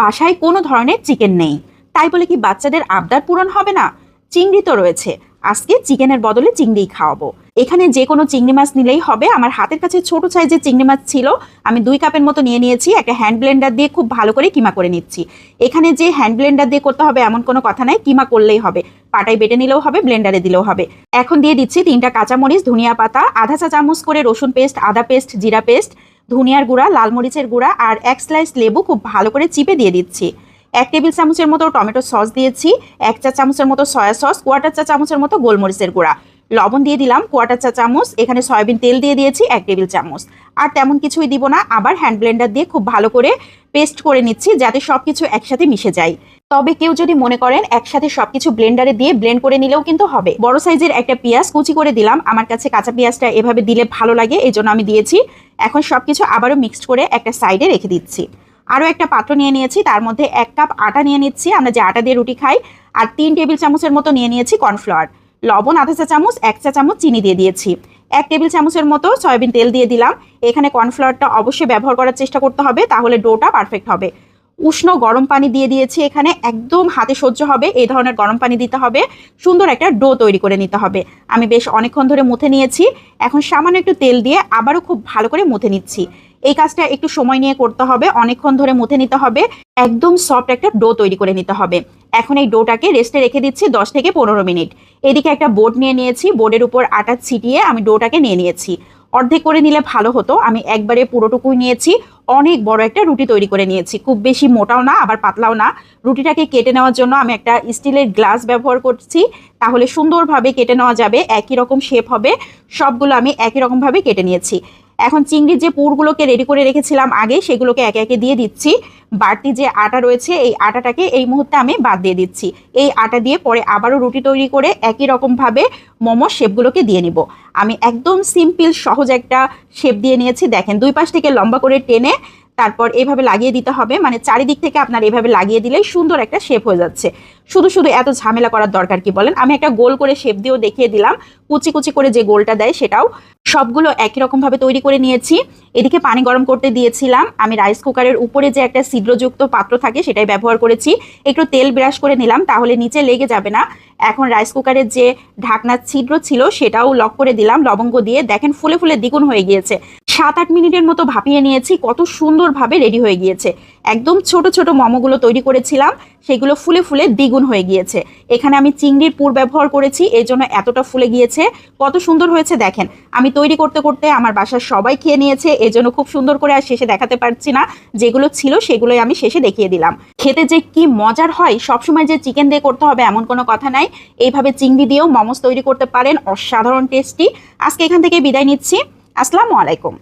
বাসায় কোনো ধরনের চিকেন নেই। তাই বলে কি বাচ্চাদের আবদার পূরণ হবে না? চিংড়ি তো রয়েছে। আজকে চিকেনের বদলে চিংড়িই খাওয়াবো। এখানে যে কোনো চিংড়ি মাছ নিলেই হবে। আমার হাতের কাছে ছোট সাইজের চিংড়ি মাছ ছিল। আমি দুই কাপের মতো নিয়ে নিয়েছি। একটা হ্যান্ড ব্লেন্ডার দিয়ে খুব ভালো করে কিমা করে নিচ্ছি। এখানে যে হ্যান্ড ব্লেন্ডার দিয়ে করতে হবে এমন কোনো কথা নাই। কিমা করলেই হবে। পাটায় বেটে নিলেও হবে ব্লেন্ডারে দিলেও হবে। এখন দিয়ে দিচ্ছি তিনটা কাঁচামরিচ, ধনিয়া পাতা, আধা চা চামচ করে রসুন পেস্ট আদা পেস্ট জিরা পেস্ট ধনিয়ার গুঁড়া, লাল মরিচের গুঁড়া আর এক স্লাইস লেবু খুব ভালো করে চিপে দিয়ে দিচ্ছি। এক টেবিল চামচের মতো টমেটো সস দিয়েছি, এক চা চামচের মতো সয়া সস কোয়াটার চা চামচের মতো গোলমরিচের গুঁড়া। লবণ দিয়ে দিলাম কোয়াটার চা চামচ, এখানে সয়াবিন তেল দিয়ে দিয়েছি এক টেবিল চামচ। আর তেমন কিছুই দিব না, আবার হ্যান্ড ব্লেন্ডার দিয়ে খুব ভালো করে পেস্ট করে নিচ্ছি যাতে সব কিছু একসাথে মিশে যায়। তবে কেউ যদি মনে করেন একসাথে সবকিছু ব্লেন্ডারে দিয়ে ব্লেন্ড করে নিলেও কিন্তু হবে। বড় সাইজের একটা পেঁয়াজ কুচি করে দিলাম, আমার কাছে কাঁচা পেঁয়াজটা এভাবে দিলে ভালো লাগে এই জন্য আমি দিয়েছি। এখন সবকিছু আবারও মিক্সড করে একটা সাইডে রেখে দিচ্ছি। আরও একটা পাত্র নিয়ে নিয়েছি, তার মধ্যে এক কাপ আটা নিয়ে নিচ্ছি, আমরা যে আটা দিয়ে রুটি খাই, আর তিন টেবিল চামচের মতো নিয়ে নিয়েছি কর্নফ্লাওয়ার। লবণ আধা চা চামচ, এক চা চামচ চিনি দিয়ে দিয়েছি। এক টেবিল চামচের মতো সয়াবিন তেল দিয়ে দিলাম। এখানে কর্নফ্লাওয়ারটা অবশ্যই ব্যবহার করার চেষ্টা করতে হবে, তাহলে ডোটা পারফেক্ট হবে। উষ্ণ গরম পানি দিয়ে দিয়েছি এখানে, একদম হাতে সহ্য হবে, এই ধরনের গরম পানি দিতে হবে। সুন্দর একটা ডো তৈরি করে নিতে হবে। আমি বেশ অনেকক্ষণ ধরে মুথে নিয়েছি, এখন সামান্য একটু তেল দিয়ে আবারও খুব ভালো করে মুথে নিচ্ছি। এই কাজটা একটু সময় নিয়ে করতে হবে, অনেকক্ষণ ধরে মুথে নিতে হবে, একদম সফট একটা ডো তৈরি করে নিতে হবে। এখন এই ডোটাকে রেস্টে রেখে দিচ্ছি দশ থেকে পনেরো মিনিট। এদিকে একটা বোর্ড নিয়ে নিয়েছি বোর্ডের উপর আটা ছিটিয়ে আমি ডোটাকে নিয়ে নিয়েছি। অর্ধেক করে নিলে ভালো হতো, আমি একবারে পুরোটুকুই নিয়েছি, অনেক বড় একটা রুটি তৈরি করে নিয়েছি। খুব বেশি মোটাও না, আবার পাতলাও না। রুটিটাকে কেটে নেওয়ার জন্য আমি একটা স্টিলের গ্লাস ব্যবহার করছি, তাহলে সুন্দরভাবে কেটে নেওয়া যাবে, একই রকম শেপ হবে, সবগুলো আমি একই রকমভাবে কেটে নিয়েছি। এখন চিংড়ির যে পুরগুলোকে রেডি করে রেখেছিলাম আগে, সেগুলোকে একে একে দিয়ে দিচ্ছি। বাড়তি যে আটা রয়েছে, এই আটাটাকে এই মুহূর্তে আমি বাদ দিয়ে দিচ্ছি। এই আটা দিয়ে পরে আবারও রুটি তৈরি করে একই রকমভাবে মোমো শেপগুলোকে দিয়ে নিব। আমি একদম সিম্পল, সহজ একটা শেপ দিয়ে নিয়েছি। দেখেন, দুই পাশ থেকে লম্বা করে টেনে তারপর এইভাবে লাগিয়ে দিতে হবে। মানে চারিদিক থেকে আপনার এইভাবে লাগিয়ে দিলেই সুন্দর একটা শেপ হয়ে যাচ্ছে। শুধু শুধু এত ঝামেলা করার দরকার কি বলেন? আমি একটা গোল করে শেপ দিয়েও দেখিয়ে দিলাম। কুচি কুচি করে যে গোলটা দেয় সেটাও সবগুলো একই রকমভাবে তৈরি করে নিয়েছি। এদিকে পানি গরম করতে দিয়েছিলাম। আমি রাইস কুকারের উপরে যে একটা ছিদ্রযুক্ত পাত্র থাকে সেটাই ব্যবহার করেছি। একটু তেল ব্রাশ করে নিলাম, তাহলে নিচে লেগে যাবে না। এখন রাইস কুকারের যে ঢাকনার ছিদ্র ছিল সেটাও লক করে দিলাম, লবঙ্গ দিয়ে। দেখেন, ফুলে ফুলে দ্বিগুণ হয়ে গিয়েছে। সাত আট মিনিটের মতো ভাপিয়ে নিয়েছি, কত সুন্দরভাবে রেডি হয়ে গিয়েছে। একদম ছোট ছোট মোমোগুলো তৈরি করেছিলাম, সেগুলো ফুলে ফুলে দ্বিগুণ হয়ে গিয়েছে। এখানে আমি চিংড়ির পুর ব্যবহার করেছি এই জন্য এতটা ফুলে গিয়েছে। কত সুন্দর হয়েছে দেখেন। আমি তৈরি করতে করতে আমার বাসার সবাই খেয়ে নিয়েছে এই জন্য খুব সুন্দর করে আর শেষে দেখাতে পারছি না। যেগুলো ছিল সেগুলোই আমি শেষে দেখিয়ে দিলাম। খেতে যে কি মজার হয়, সবসময় যে চিকেন দিয়ে করতে হবে এমন কোনো কথা নাই। এইভাবে চিংড়ি দিয়েও মোমোস তৈরি করতে পারেন, অসাধারণ টেস্টি আজকে এখান থেকে বিদায় নিচ্ছি। আসসালামু আলাইকুম।